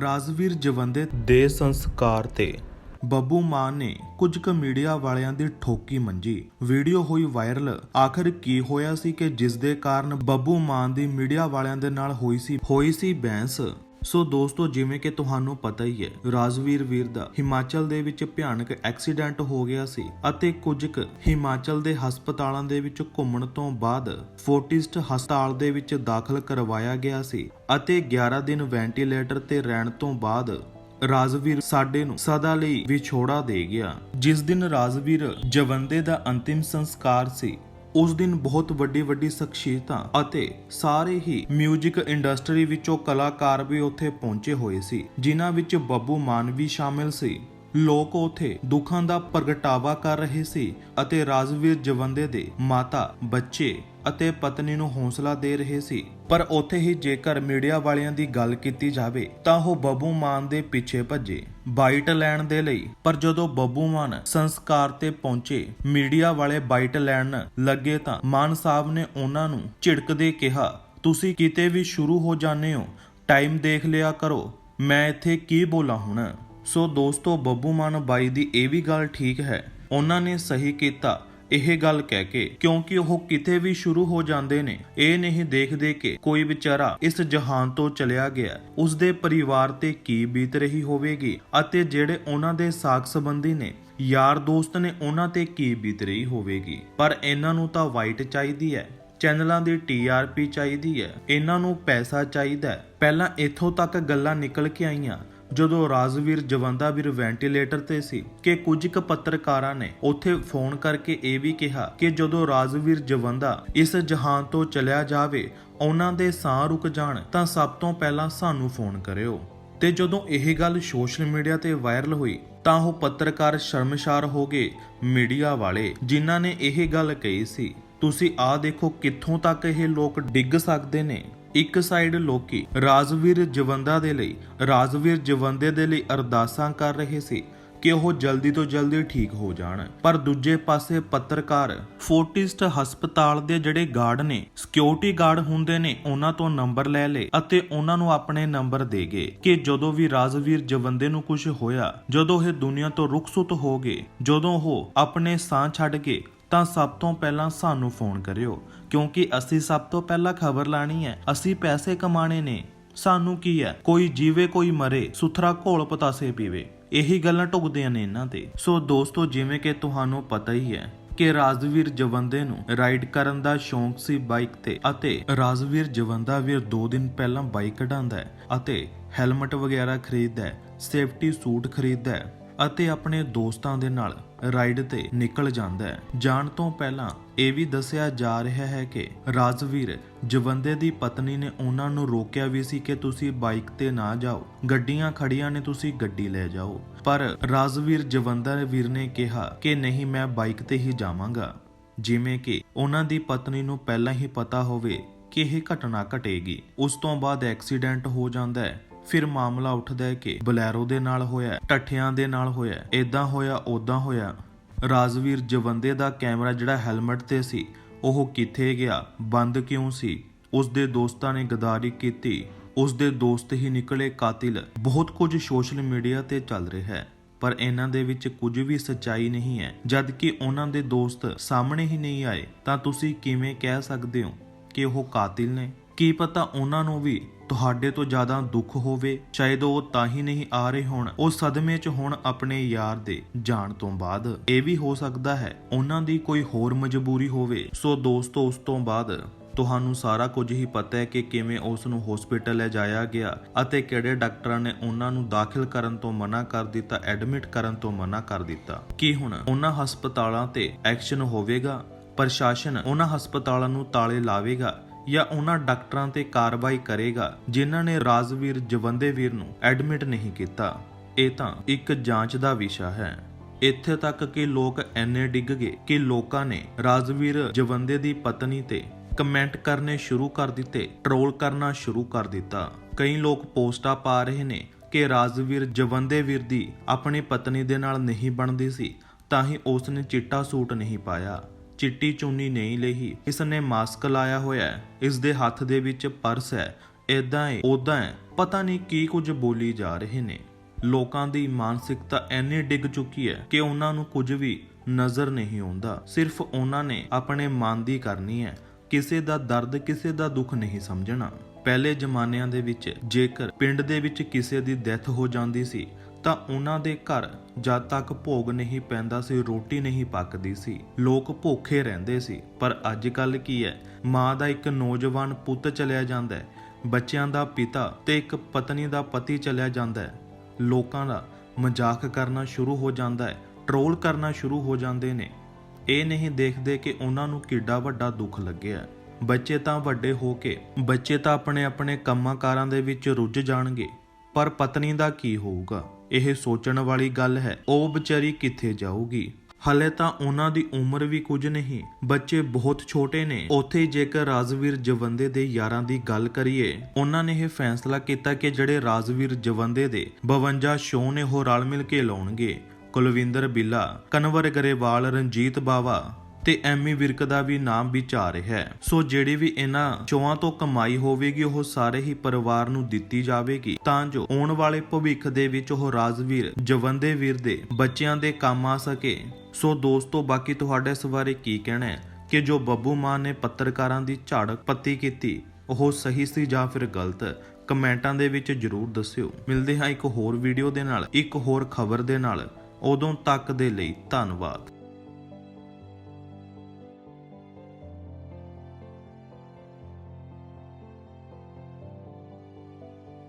ਰਾਜਵੀਰ ਜਵੰਦੇ ਦੇ ਸੰਸਕਾਰ ਤੇ ਬੱਬੂ ਮਾਨ ਨੇ ਕੁਝ ਕੁ ਮੀਡੀਆ ਵਾਲਿਆਂ ਦੀ ਠੋਕੀ ਮੰਜੀ। ਵੀਡੀਓ ਹੋਈ ਵਾਇਰਲ। ਆਖਰ ਕੀ ਹੋਇਆ ਸੀ ਕਿ ਜਿਸ ਦੇ ਕਾਰਨ ਬੱਬੂ ਮਾਨ ਦੀ ਮੀਡੀਆ ਵਾਲਿਆਂ ਦੇ ਨਾਲ ਹੋਈ ਸੀ ਹੋਈ ਸੀ ਬੈਂਸ ਸੋ ਦੋਸਤੋ, ਜਿਵੇਂ ਕਿ ਤੁਹਾਨੂੰ ਪਤਾ ਹੀ ਹੈ, ਰਾਜਵੀਰ ਵੀਰ ਦਾ ਹਿਮਾਚਲ ਦੇ ਵਿੱਚ ਭਿਆਨਕ ਐਕਸੀਡੈਂਟ ਹੋ ਗਿਆ ਸੀ ਅਤੇ ਕੁਝ ਕੁ ਹਿਮਾਚਲ ਦੇ ਹਸਪਤਾਲਾਂ ਦੇ ਵਿੱਚ ਘੁੰਮਣ ਤੋਂ ਬਾਅਦ ਫੋਰਟਿਸਟ ਹਸਪਤਾਲ ਦੇ ਵਿੱਚ ਦਾਖਲ ਕਰਵਾਇਆ ਗਿਆ ਸੀ ਅਤੇ 11 ਦਿਨ ਵੈਂਟੀਲੇਟਰ ਤੇ ਰਹਿਣ ਤੋਂ ਬਾਅਦ ਰਾਜਵੀਰ ਸਾਡੇ ਨੂੰ ਸਦਾ ਲਈ ਵਿਛੋੜਾ ਦੇ ਗਿਆ। ਜਿਸ ਦਿਨ ਰਾਜਵੀਰ ਜਵੰਦੇ ਦਾ ਅੰਤਿਮ ਸੰਸਕਾਰ ਸੀ ਉਸ ਦਿਨ ਬਹੁਤ ਵੱਡੀ ਵੱਡੀ ਸ਼ਖਸੀਅਤਾਂ ਅਤੇ ਸਾਰੇ ਹੀ 뮤직 ਇੰਡਸਟਰੀ ਵਿੱਚੋਂ ਕਲਾਕਾਰ ਵੀ ਉੱਥੇ ਪਹੁੰਚੇ ਹੋਏ ਸੀ, ਜਿਨ੍ਹਾਂ ਵਿੱਚ ਬੱਬੂ ਮਾਨ ਵੀ ਸ਼ਾਮਿਲ ਸੀ। ਲੋਕ ਉਥੇ ਦੁੱਖਾਂ ਦਾ ਪ੍ਰਗਟਾਵਾ ਕਰ ਰਹੇ ਸੀ ਅਤੇ ਰਾਜਵੀਰ ਜਵੰਦੇ ਦੇ ਮਾਤਾ, ਬੱਚੇ ਅਤੇ ਪਤਨੀ ਨੂੰ ਹੌਸਲਾ ਦੇ ਰਹੇ ਸੀ। ਪਰ ਉੱਥੇ ਹੀ ਜੇਕਰ ਮੀਡੀਆ ਵਾਲਿਆਂ ਦੀ ਗੱਲ ਕੀਤੀ ਜਾਵੇ ਤਾਂ ਉਹ ਬੱਬੂ ਮਾਨ ਦੇ ਪਿੱਛੇ ਭੱਜੇ। ਬਾਈਟ ਲੈਣ ਦੇ ਲਈ। ਪਰ ਜਦੋਂ ਬੱਬੂ ਮਾਨ ਸੰਸਕਾਰ ਤੇ ਪਹੁੰਚੇ, ਮੀਡੀਆ ਵਾਲੇ ਬਾਈਟ ਲੈਣ ਲੱਗੇ ਤਾਂ ਮਾਨ ਸਾਹਿਬ ਨੇ ਉਹਨਾਂ ਨੂੰ ਝਿੜਕਦੇ ਕਿਹਾ, ਤੁਸੀਂ ਕਿਤੇ ਵੀ ਸ਼ੁਰੂ ਹੋ ਜਾਂਦੇ ਹੋ, ਟਾਈਮ ਦੇਖ ਲਿਆ ਕਰੋ। ਮੈਂ ਇੱਥੇ ਕੀ ਬੋਲਾਂ ਹੁਣ? ਸੋ ਦੋਸਤੋ, ਬੱਬੂ ਮਾਨ ਬਾਈ ਦੀ ਇਹ ਵੀ ਗੱਲ ਠੀਕ ਹੈ। ਉਹਨਾਂ ਨੇ ਸਹੀ ਕੀਤਾ ਇਹ ਗੱਲ ਕਹਿ ਕੇ, ਕਿਉਂਕਿ ਉਹ ਕਿਤੇ ਵੀ ਸ਼ੁਰੂ ਹੋ ਜਾਂਦੇ ਨੇ। ਇਹ ਨਹੀਂ ਦੇਖਦੇ ਕਿ ਕੋਈ ਵਿਚਾਰਾ ਇਸ ਜਹਾਨ ਤੋਂ ਚਲਿਆ ਗਿਆ। ਉਸ ਦੇ ਪਰਿਵਾਰ ਤੇ ਕੀ ਬੀਤ ਰਹੀ ਹੋਵੇਗੀ ਅਤੇ ਜਿਹੜੇ ਉਹਨਾਂ ਦੇ ਸਾਕ ਸੰਬੰਧੀ ਨੇ, ਯਾਰ ਦੋਸਤ ਨੇ ਉਹਨਾਂ ਤੇ ਕੀ ਬੀਤ ਰਹੀ ਹੋਵੇਗੀ। ਪਰ ਇਹਨਾਂ ਨੂੰ ਤਾਂ ਵਾਈਟ ਚਾਹੀਦੀ ਹੈ, ਚੈਨਲਾਂ ਦੀ ਟੀਆਰਪੀ ਚਾਹੀਦੀ ਹੈ, ਇਹਨਾਂ ਨੂੰ ਪੈਸਾ ਚਾਹੀਦਾ ਪਹਿਲਾਂ ਇੱਥੋਂ ਤੱਕ ਗੱਲਾਂ ਨਿਕਲ ਕੇ ਆਈਆਂ ਜਦੋਂ ਰਾਜਵੀਰ ਜਵੰਦਾ ਵੀਰ ਵੈਂਟੀਲੇਟਰ ਤੇ ਸੀ ਕਿ ਕੁਝ ਕੁ ਪੱਤਰਕਾਰਾਂ ਨੇ ਉੱਥੇ ਫੋਨ ਕਰਕੇ ਇਹ ਵੀ ਕਿਹਾ ਕਿ ਜਦੋਂ ਰਾਜਵੀਰ ਜਵੰਦਾ ਇਸ ਜਹਾਨ ਤੋਂ ਚਲਿਆ ਜਾਵੇ, ਉਹਨਾਂ ਦੇ ਸਾਹ ਰੁਕ ਜਾਣ, ਤਾਂ ਸਭ ਤੋਂ ਪਹਿਲਾਂ ਸਾਨੂੰ ਫੋਨ ਕਰਿਓ। ਤੇ ਜਦੋਂ ਇਹ ਗੱਲ ਸੋਸ਼ਲ ਮੀਡੀਆ ਤੇ ਵਾਇਰਲ ਹੋਈ, ਤਾਂ ਉਹ ਪੱਤਰਕਾਰ ਸ਼ਰਮਸ਼ਾਰ ਹੋ ਗਏ ਮੀਡੀਆ ਵਾਲੇ, ਜਿਨ੍ਹਾਂ ਨੇ ਇਹ ਗੱਲ ਕਹੀ ਸੀ। ਤੁਸੀਂ ਆਹ ਦੇਖੋ ਕਿੱਥੋਂ ਤੱਕ ਇਹ ਲੋਕ ਡਿੱਗ ਸਕਦੇ ਨੇ। ਇੱਕ ਸਾਈਡ ਲੋਕੀ ਰਾਜਵੀਰ ਜਵੰਦਾ ਦੇ ਲਈ, ਰਾਜਵੀਰ ਜਵੰਦੇ ਦੇ ਲਈ ਅਰਦਾਸਾਂ ਕਰ ਰਹੇ ਸੀ ਕਿ ਉਹ ਜਲਦੀ ਤੋਂ ਜਲਦੀ ਠੀਕ ਹੋ ਜਾਣ। ਪਰ ਦੂਜੇ ਪਾਸੇ ਪੱਤਰਕਾਰ, ਫੋਰਟਿਸਟ ਹਸਪਤਾਲ ਦੇ ਜਿਹੜੇ ਗਾਰਡ ਨੇ, ਸਿਕਿਉਰਿਟੀ ਗਾਰਡ ਹੁੰਦੇ ਨੇ, ਉਹਨਾਂ ਤੋਂ ਨੰਬਰ ਲੈ ਲਏ ਅਤੇ ਉਹਨਾਂ ਨੂੰ ਆਪਣੇ ਨੰਬਰ ਦੇ ਗਏ ਕਿ ਜਦੋਂ ਵੀ ਰਾਜਵੀਰ ਜਵੰਦੇ ਨੂੰ ਕੁਝ ਹੋਇਆ, ਜਦੋਂ ਇਹ ਦੁਨੀਆ ਤੋਂ ਰੁਖਸੁੱਤ ਹੋ ਗਏ, ਜਦੋਂ ਉਹ ਆਪਣੇ ਸਾਹ ਛੱਡ ਕੇ ਤਾਂ ਸਭ ਤੋਂ ਪਹਿਲਾਂ ਸਾਨੂੰ ਫੋਨ ਕਰਿਓ, ਕਿਉਂਕਿ ਅਸੀਂ ਸਭ ਤੋਂ ਪਹਿਲਾਂ ਖਬਰ ਲਾਣੀ ਹੈ। ਅਸੀਂ ਪੈਸੇ ਕਮਾਣੇ ਨੇ। ਸਾਨੂੰ ਕੀ ਹੈ? ਕੋਈ ਜੀਵੇ, ਕੋਈ ਮਰੇ, ਸੁਥਰਾ ਘੋਲ ਪਤਾਸੇ ਪੀਵੇ। ਇਹੀ ਗੱਲਾਂ ਢੁਕਦੀਆਂ ਨੇ ਇਹਨਾਂ ਤੇ। ਸੋ ਦੋਸਤੋ, ਜਿਵੇਂ ਕਿ ਤੁਹਾਨੂੰ ਪਤਾ ਹੀ ਹੈ ਕਿ ਰਾਜਵੀਰ ਜਵੰਦੇ ਨੂੰ ਰਾਈਡ ਕਰਨ ਦਾ ਸ਼ੌਂਕ ਸੀ ਬਾਈਕ ਤੇ ਅਤੇ ਰਾਜਵੀਰ ਜਵੰਦਾ ਵੀਰ 2 ਦਿਨ ਪਹਿਲਾਂ ਬਾਈਕ ਕਢਾਉਂਦਾ ਹੈ ਅਤੇ ਹੈਲਮਟ ਵਗੈਰਾ ਖਰੀਦਦਾ ਹੈ, ਸੇਫਟੀ ਸੂਟ ਖਰੀਦਦਾ ਹੈ। ਅਤੇ ਆਪਣੇ ਦੋਸਤਾਂ ਦੇ ਨਾਲ ਰਾਈਡ ਤੇ ਨਿਕਲ ਜਾਂਦਾ ਹੈ। ਜਾਣ ਤੋਂ ਪਹਿਲਾਂ ਇਹ ਵੀ ਦੱਸਿਆ ਜਾ ਰਿਹਾ ਹੈ ਕਿ ਰਾਜਵੀਰ ਜਵੰਦੇ ਦੀ ਪਤਨੀ ਨੇ ਉਹਨਾਂ ਨੂੰ ਰੋਕਿਆ ਵੀ ਸੀ ਕਿ ਤੁਸੀਂ ਬਾਈਕ ਤੇ ਨਾ ਜਾਓ। ਗੱਡੀਆਂ ਖੜੀਆਂ ਨੇ, ਤੁਸੀਂ ਗੱਡੀ ਲੈ ਜਾਓ। ਪਰ ਰਾਜਵੀਰ ਜਵੰਦਰ ਵੀਰ ਨੇ ਕਿਹਾ ਕਿ ਨਹੀਂ, ਮੈਂ ਬਾਈਕ ਤੇ ਹੀ ਜਾਵਾਂਗਾ। ਜਿਵੇਂ ਕਿ ਉਹਨਾਂ ਦੀ ਪਤਨੀ ਨੂੰ ਪਹਿਲਾਂ ਹੀ ਪਤਾ ਹੋਵੇ ਕਿ ਇਹ ਘਟਨਾ ਘਟੇਗੀ। ਉਸ ਤੋਂ ਬਾਅਦ ਐਕਸੀਡੈਂਟ ਹੋ ਜਾਂਦਾ ਹੈ। ਫਿਰ ਮਾਮਲਾ ਉੱਠਦਾ ਹੈ ਕਿ ਬਲੈਰੋ ਦੇ ਨਾਲ ਹੋਇਆ ਟੱਠਿਆਂ ਦੇ ਨਾਲ ਹੋਇਆ ਇਦਾਂ ਹੋਇਆ ਉਦਾਂ ਹੋਇਆ। ਰਾਜਵੀਰ ਜਵੰਦੇ ਦਾ ਕੈਮਰਾ ਜਿਹੜਾ ਹੈਲਮਟ ਤੇ ਸੀ, ਉਹ ਕਿੱਥੇ ਗਿਆ, ਬੰਦ ਕਿਉਂ ਸੀ? ਉਸ ਦੇ ਦੋਸਤਾਂ ਨੇ ਗਦਾਰੀ ਕੀਤੀ। ਉਸ ਦੇ ਦੋਸਤ ਹੀ ਨਿਕਲੇ ਕਾਤਿਲ। ਬਹੁਤ ਕੁਝ ਸੋਸ਼ਲ ਮੀਡੀਆ ਤੇ ਚੱਲ ਰਿਹਾ ਹੈ, ਪਰ ਇਹਨਾਂ ਦੇ ਵਿੱਚ ਕੁਝ ਵੀ ਸੱਚਾਈ ਨਹੀਂ ਹੈ। ਜਦ ਕਿ ਉਹਨਾਂ ਦੇ ਦੋਸਤ ਸਾਹਮਣੇ ਹੀ ਨਹੀਂ ਆਏ, ਤਾਂ ਤੁਸੀਂ ਕਿਵੇਂ ਕਹਿ ਸਕਦੇ ਹੋ ਕਿ ਉਹ ਕਾਤਿਲ ਨੇ? ਕੀ ਪਤਾ ਉਹਨਾਂ ਨੂੰ ਵੀ ਤੁਹਾਡੇ ਤੋਂ ਜ਼ਿਆਦਾ ਦੁੱਖ ਹੋਵੇ ਸ਼ਾਇਦ ਉਹ ਤਾਂ ਹੀ ਨਹੀਂ ਆ ਰਹੇ ਹੋਣ, ਉਹ ਸਦਮੇ 'ਚ ਹੁਣ ਆਪਣੇ ਯਾਰ ਦੇ ਜਾਣ ਤੋਂ ਬਾਅਦ। ਇਹ ਵੀ ਹੋ ਸਕਦਾ ਹੈ, ਉਹਨਾਂ ਦੀ ਕੋਈ ਹੋਰ ਮਜਬੂਰੀ ਹੋਵੇ। ਸੋ ਦੋਸਤੋ, ਉਸ ਤੋਂ ਬਾਅਦ ਤੁਹਾਨੂੰ ਸਾਰਾ ਕੁਝ ਹੀ ਪਤਾ ਹੈ ਕਿ ਕਿਵੇਂ ਉਸ ਨੂੰ ਹਸਪੀਟਲ ਲੈ ਜਾਇਆ ਗਿਆ ਅਤੇ ਕਿਹੜੇ ਡਾਕਟਰਾਂ ਨੇ ਉਹਨਾਂ ਨੂੰ ਦਾਖਲ ਕਰਨ ਤੋਂ ਮਨਾ ਕਰ ਦਿੱਤਾ ਐਡਮਿਟ ਕਰਨ ਤੋਂ ਮਨਾ ਕਰ ਦਿੱਤਾ। ਕੀ ਹੁਣ ਉਹਨਾਂ ਹਸਪਤਾਲਾਂ ਤੇ ਐਕਸ਼ਨ ਹੋਵੇਗਾ? ਪ੍ਰਸ਼ਾਸਨ ਉਹਨਾਂ ਹਸਪਤਾਲਾਂ ਨੂੰ ਤਾਲੇ ਲਾਵੇਗਾ? ਜਾਂ ਉਹਨਾਂ ਡਾਕਟਰਾਂ ਤੇ ਕਾਰਵਾਈ ਕਰੇਗਾ ਜਿਨ੍ਹਾਂ ਨੇ ਰਾਜਵੀਰ ਜਵੰਦੇਵੀਰ ਨੂੰ ਐਡਮਿਟ ਨਹੀਂ ਕੀਤਾ। ਇਹ ਤਾਂ ਇੱਕ ਜਾਂਚ ਦਾ ਵਿਸ਼ਾ ਹੈ। ਇੱਥੇ ਤੱਕ ਕਿ ਲੋਕ ਐਨੇ ਡਿੱਗ ਗਏ ਕਿ ਲੋਕਾਂ ਨੇ ਰਾਜਵੀਰ ਜਵੰਦੇ ਦੀ ਪਤਨੀ ਤੇ ਕਮੈਂਟ ਕਰਨੇ ਸ਼ੁਰੂ ਕਰ ਦਿੱਤੇ, ਟਰੋਲ ਕਰਨਾ ਸ਼ੁਰੂ ਕਰ ਦਿੱਤਾ। ਕਈ ਲੋਕ ਪੋਸਟਾਂ ਪਾ ਰਹੇ ਨੇ ਕਿ ਰਾਜਵੀਰ ਜਵੰਦੇ ਵੀਰ ਦੀ ਆਪਣੀ ਪਤਨੀ ਦੇ ਨਾਲ ਨਹੀਂ ਬਣਦੀ ਸੀ, ਤਾਂ ਹੀ ਉਸ ਨੇ ਚਿੱਟਾ ਸੂਟ ਨਹੀਂ ਪਾਇਆ। ਚਿੱਟੀ ਚੁੰਨੀ ਨਹੀਂ ਲਈ। ਇਸ ਨੇ ਮਾਸਕ ਲਾਇਆ ਹੋਇਆ ਹੈ। ਇਸ ਦੇ ਹੱਥ ਦੇ ਵਿੱਚ ਪਰਸ ਹੈ। ਇਦਾਂ ਹੈ ਉਦਾਂ ਹੈ। ਪਤਾ ਨਹੀਂ ਕੀ ਕੁਝ ਬੋਲੀ ਜਾ ਰਹੇ ਨੇ। ਲੋਕਾਂ ਦੀ ਮਾਨਸਿਕਤਾ ਐਨੀ ਡਿੱਗ ਚੁੱਕੀ ਹੈ ਕਿ ਉਹਨਾਂ ਨੂੰ ਕੁਝ ਵੀ ਨਜ਼ਰ ਨਹੀਂ ਆਉਂਦਾ। ਸਿਰਫ ਉਹਨਾਂ ਨੇ ਆਪਣੇ ਮਨ ਦੀ ਕਰਨੀ ਹੈ। ਕਿਸੇ ਦਾ ਦਰਦ, ਕਿਸੇ ਦਾ ਦੁੱਖ ਨਹੀਂ ਸਮਝਣਾ। ਪਹਿਲੇ ਜ਼ਮਾਨਿਆਂ ਦੇ ਵਿੱਚ ਜੇਕਰ ਪਿੰਡ ਦੇ ਵਿੱਚ ਕਿਸੇ ਦੀ ਡੈਥ ਹੋ ਜਾਂਦੀ ਸੀ ਤਾਂ ਉਹਨਾਂ ਦੇ ਘਰ ਜਦ ਤੱਕ ਭੋਗ ਨਹੀਂ ਪੈਂਦਾ ਸੀ, ਰੋਟੀ ਨਹੀਂ ਪੱਕਦੀ ਸੀ। ਲੋਕ ਭੁੱਖੇ ਰਹਿੰਦੇ ਸੀ। ਪਰ ਅੱਜ ਕੱਲ ਕੀ ਹੈ? ਮਾਂ ਦਾ ਇੱਕ ਨੌਜਵਾਨ ਪੁੱਤ ਚਲਿਆ ਜਾਂਦਾ ਹੈ। ਬੱਚਿਆਂ ਦਾ ਪਿਤਾ ਤੇ ਇੱਕ ਪਤਨੀ ਦਾ ਪਤੀ ਚਲਿਆ ਜਾਂਦਾ ਹੈ। ਲੋਕਾਂ ਦਾ ਮਜ਼ਾਕ ਕਰਨਾ ਸ਼ੁਰੂ ਹੋ ਜਾਂਦਾ ਹੈ। ਟਰੋਲ ਕਰਨਾ ਸ਼ੁਰੂ ਹੋ ਜਾਂਦੇ ਨੇ। ਇਹ ਨਹੀਂ ਦੇਖਦੇ ਕਿ ਉਹਨਾਂ ਨੂੰ ਕਿੱਡਾ ਵੱਡਾ ਦੁੱਖ ਲੱਗਿਆ ਬੱਚੇ ਤਾਂ ਵੱਡੇ ਹੋ ਕੇ, ਬੱਚੇ ਤਾਂ ਆਪਣੇ ਆਪਣੇ ਕੰਮਾਂ ਕਾਰਾਂ ਦੇ ਵਿੱਚ ਰੁੱਝ ਜਾਣਗੇ। ਪਰ ਪਤਨੀ ਦਾ ਕੀ ਹੋਊਗਾ? ਇਹ ਸੋਚਣ ਵਾਲੀ ਗੱਲ ਹੈ, ਉਹ ਵਿਚਾਰੀ ਕਿੱਥੇ ਜਾਊਗੀ? ਹਲੇ ਤਾਂ ਉਹਨਾਂ ਦੀ ਉਮਰ ਵੀ ਕੁਝ ਨਹੀਂ, ਬੱਚੇ ਬਹੁਤ ਛੋਟੇ ਨੇ। ਉੱਥੇ ਜੇਕਰ ਰਾਜਵੀਰ ਜਵੰਦੇ ਦੇ ਯਾਰਾਂ ਦੀ ਗੱਲ ਕਰੀਏ, ਉਹਨਾਂ ਨੇ ਇਹ ਫੈਸਲਾ ਕੀਤਾ ਕਿ ਜਿਹੜੇ ਰਾਜਵੀਰ ਜਵੰਦੇ ਦੇ 52 ਸ਼ੋਅ ਨੇ ਉਹ ਰਲ ਮਿਲ ਕੇ ਲਾਉਣਗੇ। ਕੁਲਵਿੰਦਰ ਬਿੱਲਾ, ਕਨਵਰ ਗਰੇਵਾਲ, ਰਣਜੀਤ ਬਾਵਾ। ਤੇ ਐਮੀ ਵਿਰਕ ਦਾ ਵੀ ਨਾਮ ਵਿੱਚ ਆ ਰਿਹਾ ਹੈ। ਸੋ ਜਿਹੜੀ ਵੀ ਇਹਨਾਂ ਸ਼ੋਆਂ ਤੋਂ ਕਮਾਈ ਹੋਵੇਗੀ, ਉਹ ਸਾਰੇ ਹੀ ਪਰਿਵਾਰ ਨੂੰ ਦਿੱਤੀ ਜਾਵੇਗੀ। ਤਾਂ ਜੋ ਆਉਣ ਵਾਲੇ ਭਵਿੱਖ ਦੇ ਵਿੱਚ ਉਹ ਰਾਜਵੀਰ ਜਵੰਦੇ ਵੀਰ ਦੇ ਬੱਚਿਆਂ ਦੇ ਕੰਮ ਆ ਸਕੇ। ਸੋ ਦੋਸਤੋ, ਬਾਕੀ ਤੁਹਾਡੇ ਇਸ ਬਾਰੇ ਕੀ ਕਹਿਣਾ ਹੈ? ਕਿ ਜੋ ਬੱਬੂ ਮਾਨ ਨੇ ਪੱਤਰਕਾਰਾਂ ਦੀ ਝਾੜਕ ਪੱਤੀ ਕੀਤੀ, ਉਹ ਸਹੀ ਸੀ ਜਾਂ ਫਿਰ ਗਲਤ? ਕਮੈਂਟਾਂ ਦੇ ਵਿੱਚ ਜਰੂਰ ਦੱਸਿਓ। ਮਿਲਦੇ ਹਾਂ ਇੱਕ ਹੋਰ ਵੀਡੀਓ ਦੇ ਨਾਲ, ਇੱਕ ਹੋਰ ਖਬਰ ਦੇ ਨਾਲ। ਉਦੋਂ ਤੱਕ ਦੇ ਲਈ ਧੰਨਵਾਦ।